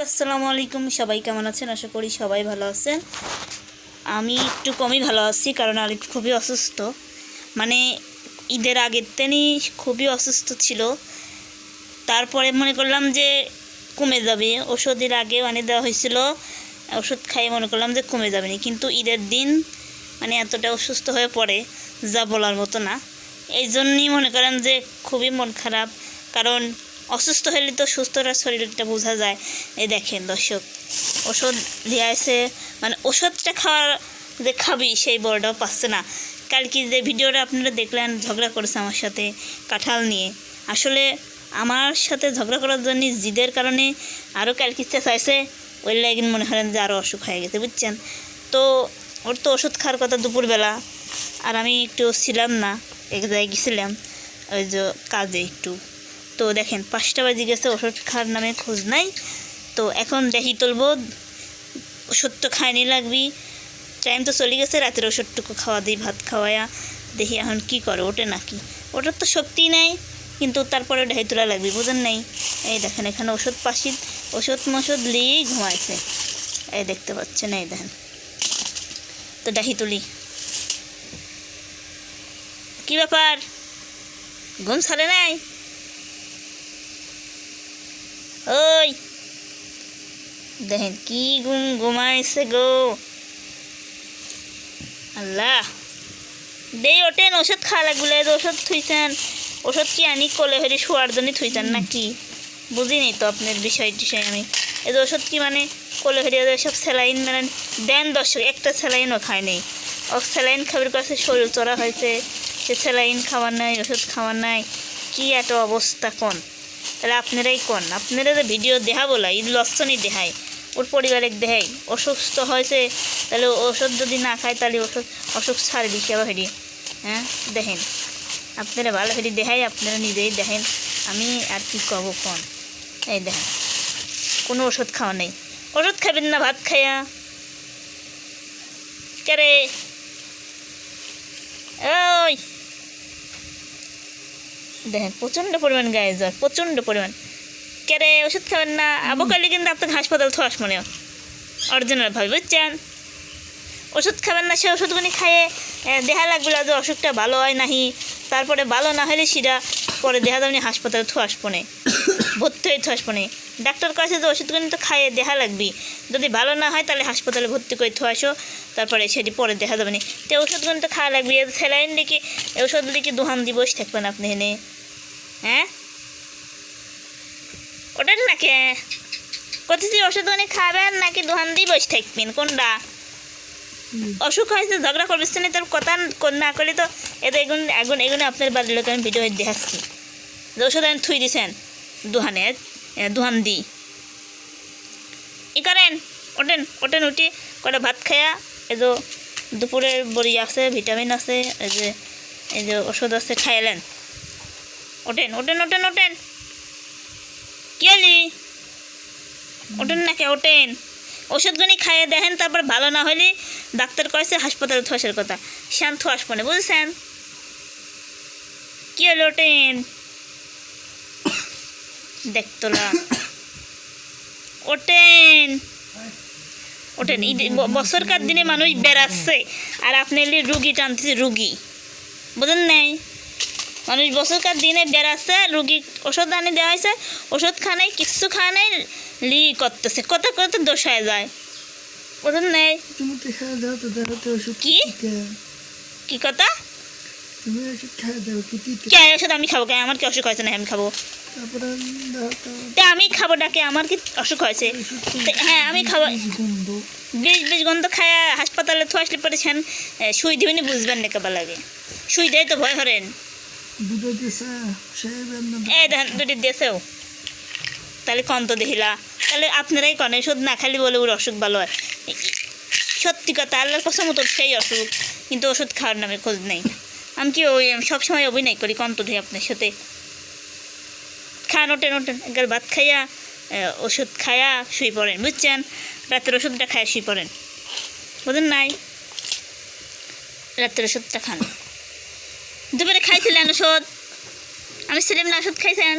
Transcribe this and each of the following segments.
আসসালামু আলাইকুম। সবাই কেমন আছেন? আশা করি সবাই ভালো আছেন। আমি একটু কমই ভালো আছি, কারণ আলিফ খুবই অসুস্থ। মানে ঈদের আগের দিনই খুবই অসুস্থ ছিল। তারপরে মনে করলাম যে কমে যাবে। ওষুধের আগে মানে দেওয়া হয়েছিল, ওষুধ খাইয়ে মনে করলাম যে কমে যাবে না। কিন্তু ঈদের দিন মানে এতটা অসুস্থ হয়ে পড়ে, যা বলার মতো না। এই জন্যই মনে করেন যে খুবই মন খারাপ। কারণ অসুস্থ হলে তো সুস্থটার শরীরটা বোঝা যায়। এই দেখেন দর্শক, ওষুধ দিয়ে আসে মানে ওষুধটা খাওয়ার যে খাবি সেই বড়টাও পাচ্ছে না। কালকে যে ভিডিওটা আপনারা দেখলেন, ঝগড়া করেছে আমার সাথে কাঁঠাল নিয়ে। আসলে আমার সাথে ঝগড়া করার জন্য জিদের কারণে আরও ক্যালকিচা চাইছে, ওই লাগিন মনে করেন যে আরও অসুখ হয়ে গেছে, বুঝছেন? তো ওর তো ওষুধ খাওয়ার কথা দুপুরবেলা, আর আমি একটু ছিলাম না, এক জায়গায় গেছিলাম, ওই যে কাজে একটু। তো দেখেন, পাঁচটা বাজে গেছে, ওষুধ খাওয়ার নামে খোঁজ নাই। তো এখন দেখি তুলবো, ওষুধ তো খায়নি লাগবি। টাইম তো চলে গেছে, রাতের ওষুধটুকু খাওয়া দিই ভাত খাওয়ায়া। দেখি এখন কি করে, ওঠে নাকি? ওটার তো শক্তি নাই, কিন্তু তারপরে ঢাই তোলা লাগবে, বুঝেন নাই? এই দেখেন, এখানে ওষুধ পাশি ওষুধ মষুধ নিয়েই ঘুমাইছে। এই দেখতে পাচ্ছেন, এই দেখেন। তো ডাহি তুলি। কি ব্যাপার? ঘুম ছাড়ে নাই? ওই, দেখেন কি ঘুম ঘুমাইছে গো। আল্লাহ, দেই ওঠেন ওষুধ খাওয়া লাগবে ওষুধ থুইছেন, ওষুধ কি আনি কোলে হরি শোয়ার জন্য থুইছেন নাকি? বুঝিনি তো আপনার বিষয় টিষয় আমি। এই ওষুধ কি মানে কোলে হরি সব স্যালাইন মানে দেন দর্শক, একটা স্যালাইনও খায় নেই। ও স্যালাইন খাবার কাছে শরীর চড়া হয়েছে, সে স্যালাইন খাওয়ার নাই, ওষুধ খাওয়ার নাই, কি এত অবস্থা কোন? তাহলে আপনারাই কন? আপনারা যে ভিডিও দেখা বলা, ঈদ লক্ষণই দেখায় ওর পরিবারের দেখাই অসুস্থ হয়েছে, তাহলে ওষুধ যদি না খায়, তাহলে ওষুধ, অসুখ ছাড়বি কেবা হেরি হ্যাঁ? দেখেন, আপনারা ভালো হেরি দেখাই আপনারা নিজেই দেখেন, আমি আর কি কব কোন? এই দেখেন, কোনো ওষুধ খাওয়া নেই। ওষুধ খাবেন না, ভাত খাইয়া কেরে ওই! দেখেন প্রচণ্ড পরিমাণ গায়ে জ্বর প্রচণ্ড পরিমাণ। কেরে ওষুধ খাবেন না? আবকালি কিন্তু আপনাকে হাসপাতাল থাস মনে অরিজিনাল ভাবে বুঝছেন? ওষুধ খাবেন না সে ওষুধগুলি খাইয়ে দেহা দেখা লাগবে যে অসুখটা ভালো হয় নাহি। তারপরে ভালো না হলে সেটা পরে দেখা যাবে হাসপাতালে থাস পনে ভর্তি হয়ে থুয়াস পনে ডাক্তার কাছে যে ওষুধগুলি তো খাইয়ে দেখা লাগবি। যদি ভালো না হয় তাহলে হাসপাতালে ভর্তি করে থুয়াসো তারপরে সেটি পরে দেখা যাবে না। তো ওষুধগুলি তো খাওয়া লাগবে। স্যালাইন দিকে ওষুধ দিকে দুহান দিয়ে বসে থাকবেন আপনি এনে। হ্যাঁ? ওটার নাকি কোথায় ওষুধ অনেক খাবেন নাকি দোকান দিয়ে বসে থাকবেন? কোনটা? অসুখ হয়েছে ঝগড়া করবিস না তোর কথা না করলে তো এতে এগুন এগুন এগুলো আপনার বাড়ির লোক আমি ভিডিও দেখাচ্ছি। যে ওষুধ আমি থুই দিছেন। দুহানে দুহান দি। ই করেন, ওঠেন ওঠেন, উঠি কটা ভাত খায়া, এই যে দুপুরের বড়ি আছে, ভিটামিন আছে, এই যে এই যে ওষুধ আছে, খাইলেন। ওঠেন ওঠেন ওঠেন ওঠেন। কি হলি? ওঠেন না কে ওষুধগুলি খাইয়ে দেখেন, তারপর ভালো না হলে ডাক্তার কয়েছে হাসপাতালে থোয়াসের কথা। শান্ত থোয়াস মনে বুঝছেন? কি হলো, ওঠেন? দেখতলা। ঈদ- ব- বছরকার দিনে মানুষ বেড়াচ্ছে। আর আপনি এলি রুগী টানতেছে রুগী। বুঝেন নাই? মানুষ বছরকার দিনে বেড়াচ্ছে রুগী ওষুধ আনি দেওয়া হয়েছে ওষুধ খা নাই কিচ্ছু খা নাই লি করতেছে। কথা কথা দোষায় যায়। বুঝেন নাই? কি কথা? তুমি ওষুধ খেয়ে দাও কি দিতে ওষুধ আমি খাব কে আমার কি অসুখ হয়েছে না আমি খাব। তারপরে তা আমি খাব ডাকে আমার কি অসুখ হয়েছে? হ্যাঁ আমি খাব। বিষ বিষ গন্ধ খায় হাসপাতালে তো আসলে পরেছেন সুই দিবেন বুঝবেন না কেবা লাগে সুই দেয় তো ভয় হরেন। এই দেখেন দুটি দেশেও তাহলে কম তো দেখিলা তাহলে আপনারাই কনে ওষুধ না খালি বলে ওর অসুখ ভালো হয়। সত্যি কথা আল্লাহর কসম তো সেই অসুখ। কিন্তু ওষুধ খাওয়ার নামে খোঁজ নেই। আমি কি ওই সবসময় অভিনয় করি দিই আপনার সাথে। খান ওঠেন ওঠেন একবার ভাত খাইয়া ওষুধ খায়া শুয়ে পড়েন, বুঝছেন? রাতের ওষুধটা খায়া শুয়ে পড়েন। বুঝেন নাই। রাতের ওষুধটা খান। দুপুরে খাইছিলেন ওষুধ? আমি ছিলাম না, ওষুধ খাইছেন?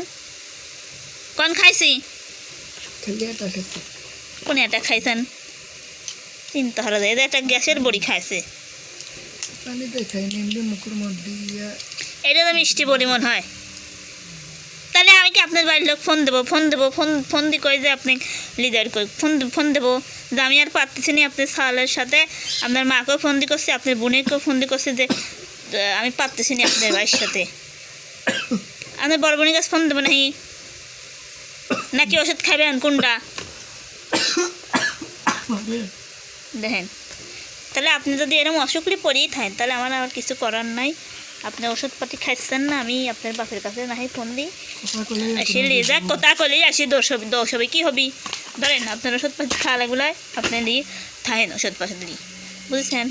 কোন খাইছি? কোন এটা খাইছেন? চিন্তা হলো এটা একটা গ্যাসের বড়ি খাইছে। পানিতে খাইনি এমনি মুখের মধ্যে এটা তো মিষ্টি মনে হয়। তাহলে আমি কি আপনার বাড়ির লোক ফোন দেবো ফোন দেবো ফোন ফোন দিয়ে কই যে আপনি লিডার কই ফোন ফোন দেবো। যে আমি আর পারতেছি না আপনার সালের সাথে আপনার মাকেও ফোন দিয়ে করছি আপনার বোনেরকেও ফোন দিয়ে করছি যে আমি পারতেছি না আপনার বাড়ির সাথে। আপনার বড় বোনের কাছে ফোন দেবো নাকি? নাকি ওষুধ খাবেন কোনটা? দেখেন। তাহলে আপনি যদি এরকম অসুখলি পড়েই থাকেন, তাহলে আমার আর কিছু করার নাই। আপনি ওষুধপাতি খাইছেন না, আমি আপনার বাপের কাছে না হয় ফোন দিই। আসি লেজা কথা কলেই আসি, দোষ হবে দোষ হবে, কী হবি? ধরেন আপনার ওষুধপাতি খাওয়া লাগুলায় আপনি দিয়ে থাকেন ওষুধপাতি দিই বুঝেছেন?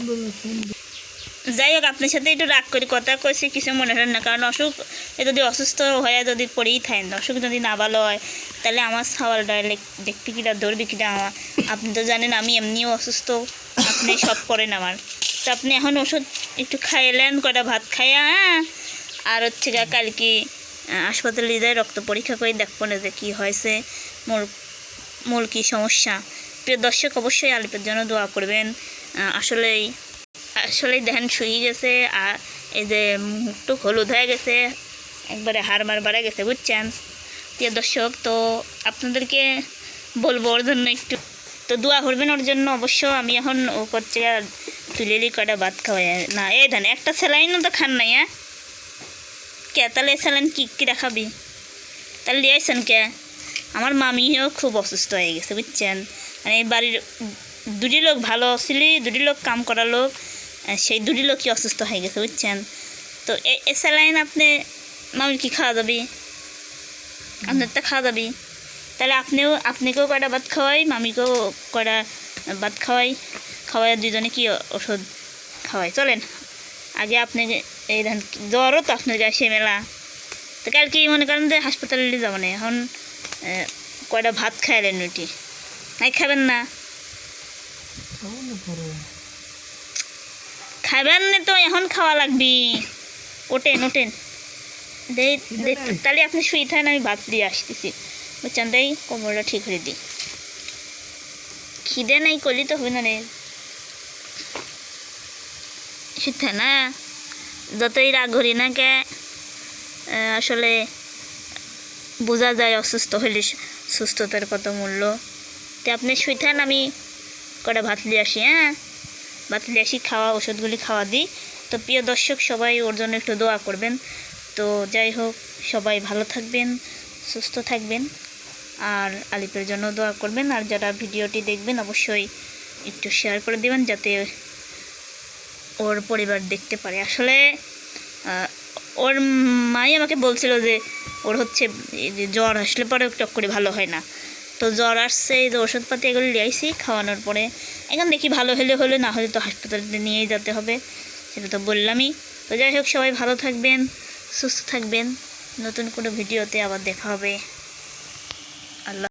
যাই হোক আপনার সাথে একটু রাগ করে, কথা কইছি, কিছু মনে হয় না। কারণ অসুখ যদি অসুস্থ হয়ে যদি পড়েই থাকেন, অসুখ যদি না ভালো হয়, তাহলে আমার ডাইলেক্ট দেখতে কিটা ধরবে কিটা আমার আপনি তো জানেন, আমি এমনিও অসুস্থ, আপনি সব করেন আমার। তো আপনি এখন ওষুধ একটু খাইলেন কটা ভাত খাইয়া হ্যাঁ? আর হচ্ছে গা কালকে হাসপাতালে যায় রক্ত পরীক্ষা করে, দেখব না যে কী হয়েছে মোর মূল কী সমস্যা। প্রিয় দর্শক, অবশ্যই আলিপের জন্য দোয়া করবেন। আসলেই আসলে দেখেন শুয়ে গেছে, আর এই যে মুখটুক হলুদ হয়ে গেছে, একবারে হাড় মার বাড়া গেছে, বুঝছেন? প্রিয় দর্শক, তো আপনাদেরকে বলব ওর জন্য একটু, তো দোয়া করবেন ওর জন্য, অবশ্য আমি এখন ও করছে তুলেলি কটা ভাত খাওয়াই। না, এই ধান একটা স্যালাইনও তো খান নাই হ্যাঁ? কে, তাহলে স্যালাইন কী কী রাখাবি তাহলে লিয়েছেন কে? আমার মামিও খুব অসুস্থ হয়ে গেছে, বুঝছেন? মানে এই বাড়ির দুটি লোক ভালো ছিলি, দুটি লোক কাম করা লোক সেই দুটি লোকই অসুস্থ হয়ে গেছে, বুঝছেন? তো এ স্যালাইন আপনি মামির কি খাওয়া যাবি? আপনার তো খাওয়া যাবি। তাহলে আপনিও, আপনাকেও কয়টা ভাত খাওয়াই, মামিকেও কয়টা ভাত খাওয়াই? খাওয়াই দুজনে কি ওষুধ খাওয়াই? চলেন, আগে আপনি এই ধান জ্বরও তো আপনার গাছে মেলা। তো কালকে মনে করেন যে হাসপাতালে যাব না, এখন কয়টা ভাত খাইলেন রুটি। নাই খাবেন না খাব না পরে খাবেন না তো এখন খাওয়া লাগবি। দেই দেই তাহলে আপনি শুয়ে থাকেন আমি ভাত দিয়ে আসতেছি। বুঝছেন তাই কোমরটা ঠিক করে দিই। খিদে নাই করলি তো হবে না রে। শুতে না। যতই রাগ করি না কে আসলে বোঝা যায় অসুস্থ হলে সুস্থতার কত মূল্য। তো আপনি শুয়ে থাকেন আমি কটা ভাত দিয়ে আসি হ্যাঁ? দিয়ে আসি খাওয়া, ওষুধগুলি খাওয়া দিই। তো প্রিয় দর্শক, সবাই ওর জন্য একটু দোয়া করবেন। তো যাই হোক, সবাই ভালো থাকবেন, সুস্থ থাকবেন। আর আলিপের জন্য দোয়া করবেন। আর যারা ভিডিওটি দেখবেন, অবশ্যই একটু শেয়ার করে দেবেন, যাতে ওর পরিবার দেখতে পারে। আসলে ওর মাই আমাকে বলছিল যে, ওর হচ্ছে জ্বর আসলে পরে টক করে ভালো হয় না। তো জ্বর আসছে, এই যে ওষুধপাতি এগুলো লিয়েছি খাওয়ানোর পরে। এখন দেখি ভালো হলে হলে, না হলে তো হাসপাতালে নিয়েই যেতে হবে, সেটা তো বললামই। তো যাই হোক, সবাই ভালো থাকবেন, সুস্থ থাকবেন। নতুন কোনো ভিডিওতে আবার দেখা হবে। আল্লাহ